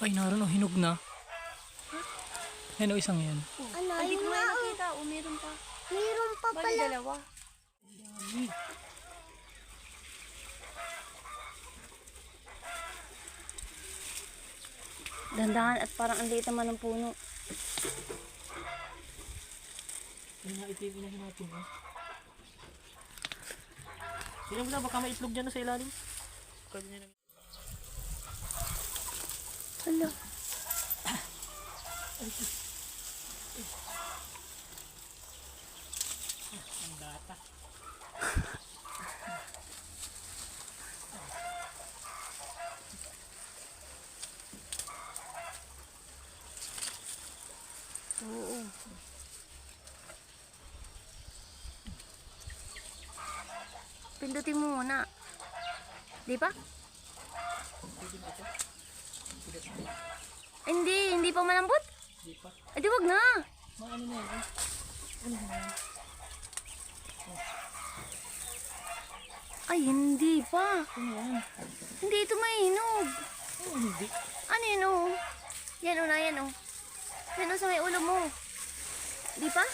Ay, naroon, oh, hinog na. Yan, oh, isang yan. Ano, Hindi ayun ko nga oh. nakita. O, meron pa. Mayroon pa Bali pala. dalawa. Dandahan at parang ang liit naman ng puno. Yan nga, ito yung inahin natin, oh. Tingnan mo na, baka may itlog dyan na sa ilalim. Kanya na. Hala. Ang bata. Oo. Pindutin mo muna. Di ba? Hindi, hindi pa malambot. Di pa. Ay, di wag na. Mga ano na yan, oh. Ano na yan? Ay, hindi pa. Ano yan? Hindi ito mainog. Oh, hindi. Ano yun, oh? Yan, oh, na, yan, oh. Yan, oh, sa may ulo mo. Di pa?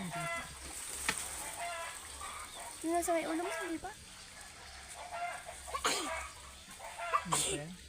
Hindi. Yan, sa may ulo mo, di pa? Hindi pa yan.